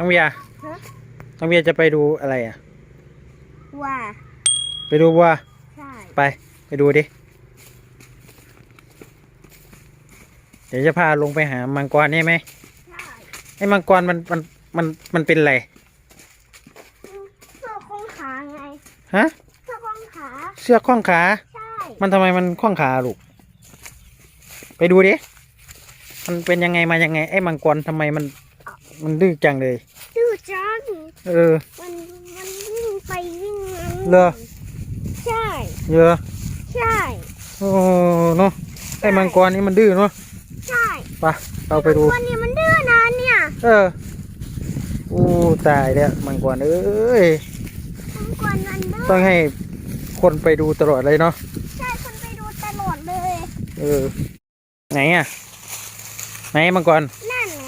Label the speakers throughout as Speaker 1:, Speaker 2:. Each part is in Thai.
Speaker 1: น้องเบียร์
Speaker 2: ฮะ
Speaker 1: น้องเบียร์จะไปดูอะไรอะ
Speaker 2: ว่า
Speaker 1: ไปดูวัว
Speaker 2: ใช่
Speaker 1: ไป ไปดูดิ เดี๋ยวจะพาลงไปหามังกรใช่ไหม
Speaker 2: ใช่
Speaker 1: ไอ้มังกรมันมันมันมันเป็นอะไร
Speaker 2: เสื้อคล้องขาไง
Speaker 1: ฮะ
Speaker 2: เสื้อคล้องขา
Speaker 1: เสื้อข้องขา
Speaker 2: ใช่
Speaker 1: มันทำไมมันข้องขาลูก ไปดูดิ มันเป็นยังไงมายังไงไอ้มังกรทำไมมัน มันดื้อจังเลย
Speaker 2: ดื้อจัง
Speaker 1: เออ
Speaker 2: มันมันวิ่งไปวิ่งมา
Speaker 1: เหรอ
Speaker 2: ใช่
Speaker 1: เยอะ
Speaker 2: ใช่
Speaker 1: โอ้เนาะไอ้มังกรนี่มันดื้อเนาะ
Speaker 2: ใช่
Speaker 1: ไปเราไปดู
Speaker 2: วันนี้มันดื้อนะเนี่ย
Speaker 1: เอออู้ตายแล้วมังกรเอ้ย
Speaker 2: มันกวนมันดื้อ
Speaker 1: ต้องให้คนไปดูตลอดเลยเนาะ
Speaker 2: ใช่ คนไปดูตลอดเลย
Speaker 1: เออ ไหนอะ ไหนมังกร
Speaker 2: นั่นไง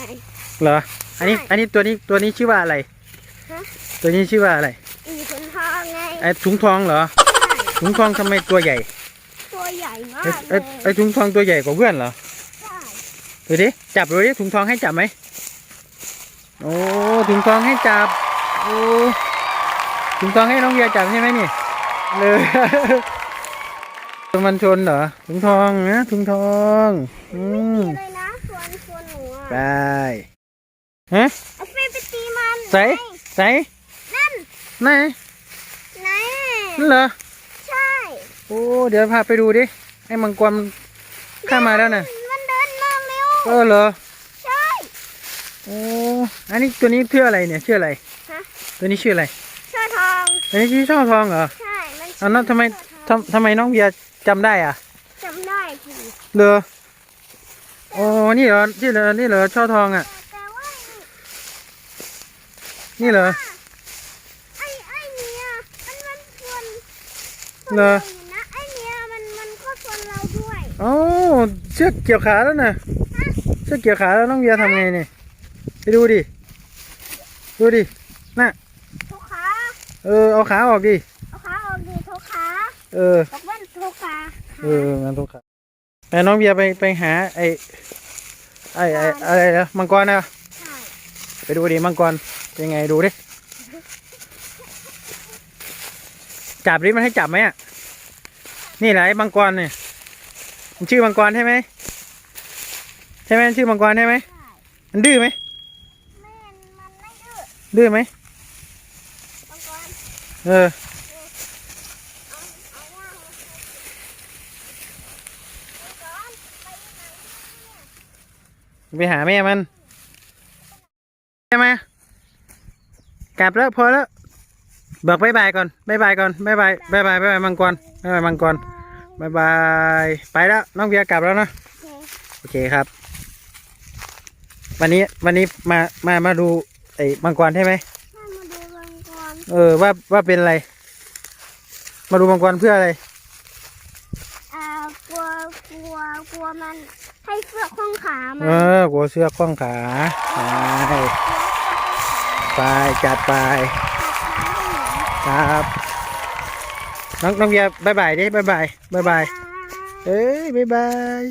Speaker 1: เหรอ อันนี้
Speaker 2: ใช่
Speaker 1: อันนี้ตัวนี้ตัวนี้ชื่อว่าอะไร
Speaker 2: ฮะ
Speaker 1: ตัวนี้ชื่อว่าอะไร
Speaker 2: อีถุงทองไง
Speaker 1: ไอ้ถุงทองเหรอ
Speaker 2: ใช่
Speaker 1: ถุงทองทำไมตัวใหญ่
Speaker 2: ตัวใหญ่มา
Speaker 1: ไอ้
Speaker 2: กเล
Speaker 1: ไอ้
Speaker 2: ย
Speaker 1: ไอ้ถุงทองตัวใหญ่กว่าเพื่อนเหรอ
Speaker 2: ใช่
Speaker 1: ดูดิ จับดูดิถุงทองให้จับไหม โอ้ถุงทองให้จับ โอ้ถุงทองให้น้องเบียร์จับใช่ไหมนี่ เลย มันชนเหรอ ถุงทองนะถุงทอง อืม
Speaker 2: ตีเลยนะส่วนส่วนหนู
Speaker 1: ได
Speaker 2: อะ้
Speaker 1: ฮะ
Speaker 2: เอาไปไปตีมัน
Speaker 1: ใส่ใส่
Speaker 2: นั่น
Speaker 1: ไหน
Speaker 2: ไหน
Speaker 1: นั่นเหรอ
Speaker 2: ใช่
Speaker 1: โอ้ เดี๋ยวพาไปดูดิ ไอ้มังกรมันข้ามมาแล้วน่ะ
Speaker 2: มันเดินมาเร็ว
Speaker 1: เออเหรอ
Speaker 2: ใช่
Speaker 1: โอ้อันนี้ตัวนี้ชื่ออะไรเนี่ยชื่ออะไร
Speaker 2: ฮะ
Speaker 1: ตัวนี้ชื่ออะไร
Speaker 2: เชือทอง
Speaker 1: อันนี้ชื่อช่อทองเหรอ
Speaker 2: ใช่ มัน
Speaker 1: อันนั้นทำไม
Speaker 2: เชือกทอง
Speaker 1: ทำทำไมน้องเบียร์จำได้อะ
Speaker 2: จำได้ที
Speaker 1: เหรอโอ้นี่เหรอนี่เหรอนี่เหรอช่อทองอะ
Speaker 2: แต่ว่า
Speaker 1: นี่เหรอ
Speaker 2: ไอ้ไอ้เนี่ยมันมันชวนชวน
Speaker 1: เหรอ
Speaker 2: ยู่นะไอ้เนี่ยมันมันก็ชวนเราด้วย
Speaker 1: โอ้เชือกเกี่ยวขาแล้วนะเชือกเกี่ยวขาแล้วน้องเบียร์ทำไงเนี่ยไปดูดิ ดูดิน่ะ
Speaker 2: ทุกขา
Speaker 1: เออเอาขาออกดิ
Speaker 2: เอาขาออกดีทุกขา
Speaker 1: เออ
Speaker 2: บอกว่าทุกขา
Speaker 1: เอองั้นทุกขาแต่น้องเบียร์ไปไปหาไอ้ไอ้ไอ้อะไรนะมังกรนะ
Speaker 2: ใช่
Speaker 1: ไปดูดิมังกรเป็นไงดูดิ จับดิมันให้จับไหมอะ นี่แหละไอ้มังกรเนี่ยมันชื่อมังกรใช่ไหมใช่ไหมชื่อมังกรใช่ไหมมันดื้อไหม
Speaker 2: แม่มันไม่ดื้อ
Speaker 1: ดื้อไหม
Speaker 2: บางคน
Speaker 1: เออไปหาแม่มัน ใช่ไหมกลับแล้วพอแล้วบอกบายบายก่อนบายบายก่อนบายบายบายบายบายบายมังกรบายบายมังกรบายบายไปแล้วน้องเบียร์กลับแล้วเนอะ
Speaker 2: โอเค
Speaker 1: โอเคครับ วันนี้วันนี้มามามาดูไอ้มังกรใช่ไหม
Speaker 2: ถ้ามาดูบางคน
Speaker 1: เออว่าว่าเป็นอะไร มาดูมังกรเพื่ออะไร
Speaker 2: อ่ากลัว กลัวกลัวมันให้เสื้อข้องขามั
Speaker 1: เออกลัวเสื้อคล้องขาไปไปจัดไปครับน้องน้องเบียร์บายบายดิบายบายบายบายเอ้ยบายบาย